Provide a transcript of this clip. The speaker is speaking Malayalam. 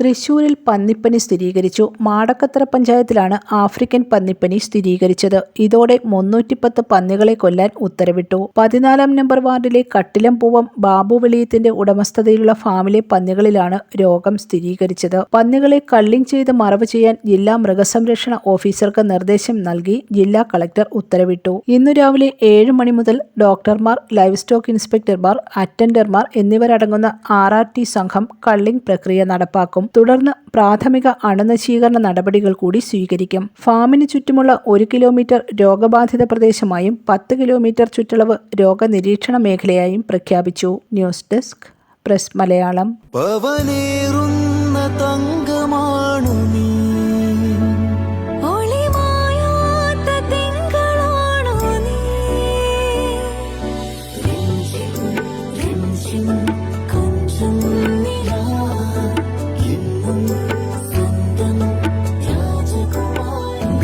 തൃശൂരിൽ പന്നിപ്പനി സ്ഥിരീകരിച്ചു. മാടക്കത്തറ പഞ്ചായത്തിലാണ് ആഫ്രിക്കൻ പന്നിപ്പനി സ്ഥിരീകരിച്ചത്. ഇതോടെ മുന്നൂറ്റിപ്പത്ത് പന്നികളെ കൊല്ലാൻ ഉത്തരവിട്ടു. പതിനാലാം നമ്പർ വാർഡിലെ കട്ടിലംപൂവം ബാബു വെളിയത്തിന്റെ ഉടമസ്ഥതയിലുള്ള ഫാമിലെ പന്നികളിലാണ് രോഗം സ്ഥിരീകരിച്ചത്. പന്നികളെ കള്ളിങ് ചെയ്ത് മറവ് ചെയ്യാൻ ജില്ലാ മൃഗസംരക്ഷണ ഓഫീസർക്ക് നിർദ്ദേശം നൽകി ജില്ലാ കളക്ടർ ഉത്തരവിട്ടു. ഇന്നു രാവിലെ ഏഴ് മണി മുതൽ ഡോക്ടർമാർ ലൈവ് സ്റ്റോക്ക് ഇൻസ്പെക്ടർമാർ അറ്റൻഡർമാർ എന്നിവരടങ്ങുന്ന ആർ സംഘം കള്ളിങ് പ്രക്രിയ നടപ്പാക്കും. തുടർന്ന് പ്രാഥമിക അണുനശീകരണ നടപടികൾ കൂടി സ്വീകരിക്കും. ഫാമിന് ചുറ്റുമുള്ള ഒരു കിലോമീറ്റർ രോഗബാധിത പ്രദേശമായും പത്ത് കിലോമീറ്റർ ചുറ്റളവ് രോഗനിരീക്ഷണ മേഖലയായും പ്രഖ്യാപിച്ചു. News desk press Malayalam. തങ്കമാണു നീ. ഒളിമായാത്ത തിങ്കളാണു രാജകുമാരി